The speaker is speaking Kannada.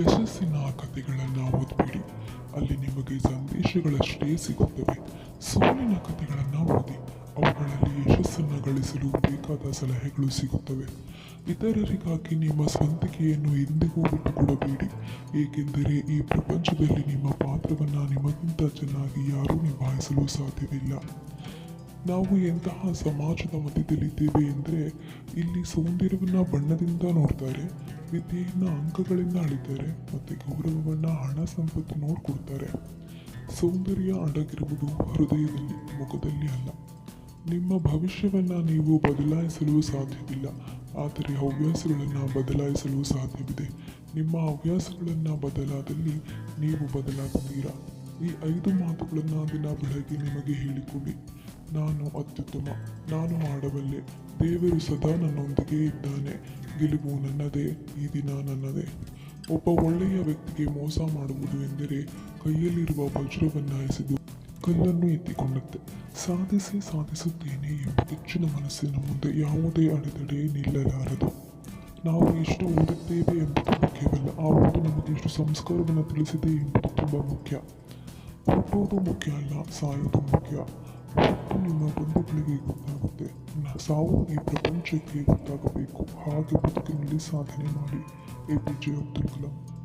ಯಶಸ್ಸಿನ ಕಥೆಗಳನ್ನು ಓದಬೇಡಿ. ಅಲ್ಲಿ ನಿಮಗೆ ಸಂದೇಶಗಳಷ್ಟೇ ಸಿಗುತ್ತವೆ. ಸೋಲಿನ ಕಥೆಗಳನ್ನು ಓದಿ. ಅವುಗಳಲ್ಲಿ ಯಶಸ್ಸನ್ನು ಗಳಿಸಲು ಬೇಕಾದ ಸಲಹೆಗಳು ಸಿಗುತ್ತವೆ. ಇತರರಿಗಾಗಿ ನಿಮ್ಮ ಸ್ವಂತಿಕೆಯನ್ನು ಎಂದಿಗೂ ಬಿಟ್ಟುಕೊಡಬೇಡಿ. ಏಕೆಂದರೆ ಈ ಪ್ರಪಂಚದಲ್ಲಿ ನಿಮ್ಮ ಪಾತ್ರವನ್ನು ನಿಮಗಿಂತ ಚೆನ್ನಾಗಿ ಯಾರೂ ನಿಭಾಯಿಸಲು ಸಾಧ್ಯವಿಲ್ಲ. ನಾವು ಎಂತಹ ಸಮಾಜದ ಮಧ್ಯದಲ್ಲಿದ್ದೇವೆ ಎಂದರೆ ಇಲ್ಲಿ ಸೌಂದರ್ಯವನ್ನು ಬಣ್ಣದಿಂದ ನೋಡ್ತಾರೆ, ವಿದ್ಯೆಯನ್ನು ಅಂಕಗಳಿಂದ ಅಳಿತಾರೆ ಮತ್ತು ಗೌರವವನ್ನು ಹಣ ಸಂಪತ್ತು ನೋಡ್ಕೊಡ್ತಾರೆ ಸೌಂದರ್ಯ ಅಡಗಿರುವುದು ಹೃದಯದಲ್ಲಿ, ಮುಖದಲ್ಲಿ ಅಲ್ಲ. ನಿಮ್ಮ ಭವಿಷ್ಯವನ್ನು ನೀವು ಬದಲಾಯಿಸಲು ಸಾಧ್ಯವಿಲ್ಲ, ಆದರೆ ಹವ್ಯಾಸಗಳನ್ನು ಬದಲಾಯಿಸಲು ಸಾಧ್ಯವಿದೆ. ನಿಮ್ಮ ಹವ್ಯಾಸಗಳನ್ನು ಬದಲಾದಲ್ಲಿ ನೀವು ಬದಲಾಗುತ್ತೀರಾ? ಈ ಐದು ಮಾತುಗಳನ್ನು ದಿನ ಬೆಳಗ್ಗೆ ನಿಮಗೆ ಹೇಳಿಕೊಳ್ಳಿ ನಾನು ಅತ್ಯುತ್ತಮ. ನಾನು ಮಾಡಬಲ್ಲೆ. ದೇವರು ಸದಾ ನನ್ನೊಂದಿಗೆ ಇದ್ದಾನೆ. ಗೆಲುವು ನನ್ನದೇ, ಈ ದಿನ ನನ್ನದೇ. ಒಬ್ಬ ಒಳ್ಳೆಯ ವ್ಯಕ್ತಿಗೆ ಮೋಸ ಮಾಡುವುದು ಎಂದರೆ ಕೈಯಲ್ಲಿರುವ ವಜ್ರವನ್ನು ಎಸೆದು ಕಲ್ಲನ್ನು ಎತ್ತಿಕೊಂಡಂತೆ. ಸಾಧಿಸಿ ಸಾಧಿಸುತ್ತೇನೆ ಎಂಬ ಹೆಚ್ಚಿನ ಮನಸ್ಸಿನ ಮುಂದೆ ಯಾವುದೇ ಅಡೆತಡೆ ನಿಲ್ಲಲಾರದು. ನಾವು ಎಷ್ಟು ಓದುತ್ತೇವೆ ಎಂಬುದು ಮುಖ್ಯವಲ್ಲ. ಆ ಓದು ನಮಗೆ ಎಷ್ಟು ಸಂಸ್ಕಾರವನ್ನು ತಿಳಿಸಿದೆ ಎಂಬುದು ತುಂಬ ಮುಖ್ಯ. ಹುಟ್ಟುವುದು ಮುಖ್ಯ ಅಲ್ಲ, ಸಾಯೋದು ಮುಖ್ಯ. ನಿಮ್ಮ ಬಂಧುಗಳಿಗೆ ಗೊತ್ತಾಗುತ್ತೆ ಸಾವು ಈ ಪ್ರಪಂಚಕ್ಕೆ ಗೊತ್ತಾಗಬೇಕು. ಹಾಗೆ ಬದುಕಿನಲ್ಲಿ ಸಾಧನೆ ಮಾಡಿ. A. P. J. Abdul Kalam.